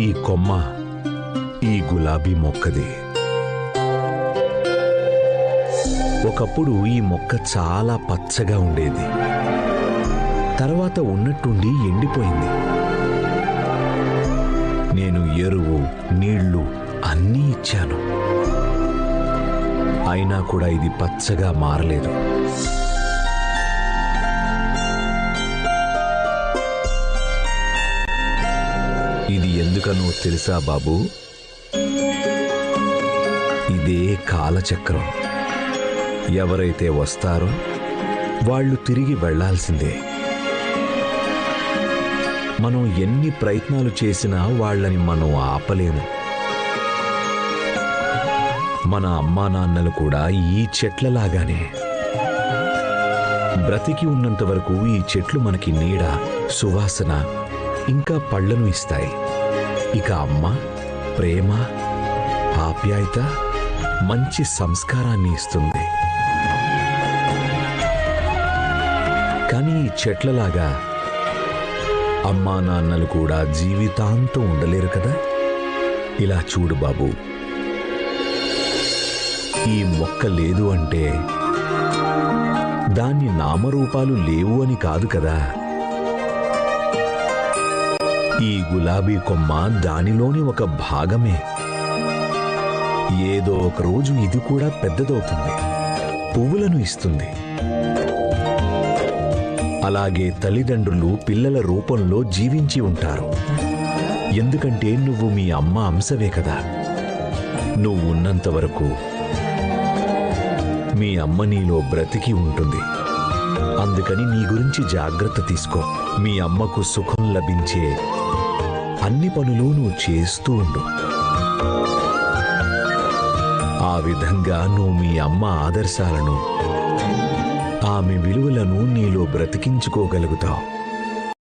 ఈ కొమ్మ ఈ గులాబీ మొక్కది. ఒకప్పుడు ఈ మొక్క చాలా పచ్చగా ఉండేది. తర్వాత ఉన్నట్టుండి ఎండిపోయింది. నేను ఎరువు నీళ్ళు అన్నీ ఇచ్చాను. అయినా కూడా ఇది పచ్చగా మారలేదు. ఇది ఎందుకనో తెలుసా బాబు? ఇదే కాలచక్రం. ఎవరైతే వస్తారో వాళ్ళు తిరిగి వెళ్ళాల్సిందే మనం ఎన్ని ప్రయత్నాలు చేసినా వాళ్ళని మనం ఆపలేము. మన అమ్మా నాన్నలు కూడా ఈ చెట్లలాగానే. బ్రతికి ఉన్నంత వరకు ఈ చెట్లు మనకి నీడ సువాసన ఇంకా పళ్ళను ఇస్తాయి. ఇక అమ్మ ప్రేమ ఆప్యాయత మంచి సంస్కారాన్ని ఇస్తుంది. కానీ ఈ చెట్లలాగా అమ్మా నాన్నలు కూడా జీవితాంతం ఉండలేరు కదా? ఇలా చూడు బాబు. ఈ మొక్క లేదు అంటే దాని నామరూపాలు లేవు అని కాదు కదా? ఈ గులాబీ కొమ్మ దానిలోని ఒక భాగమే. ఏదో ఒక రోజు ఇది కూడా పెద్దదవుతుంది పువ్వులను ఇస్తుంది. అలాగే తల్లిదండ్రులు పిల్లల రూపంలో జీవించి ఉంటారు. ఎందుకంటే నువ్వు మీ అమ్మ అంశవే కదా. నువ్వు ఉన్నంత వరకు మీ అమ్మ నీలో బ్రతికి ఉంటుంది. అందుకని నీ గురించి జాగ్రత్త తీసుకో. మీ అమ్మకు సుఖం లభించే అన్ని పనులు నువ్వు చేస్తూ ఉండు. ఆ విధంగా నువ్వు మీ అమ్మ ఆదర్శాలను ఆమె విలువలను నీలో బ్రతికించుకోగలుగుతావు.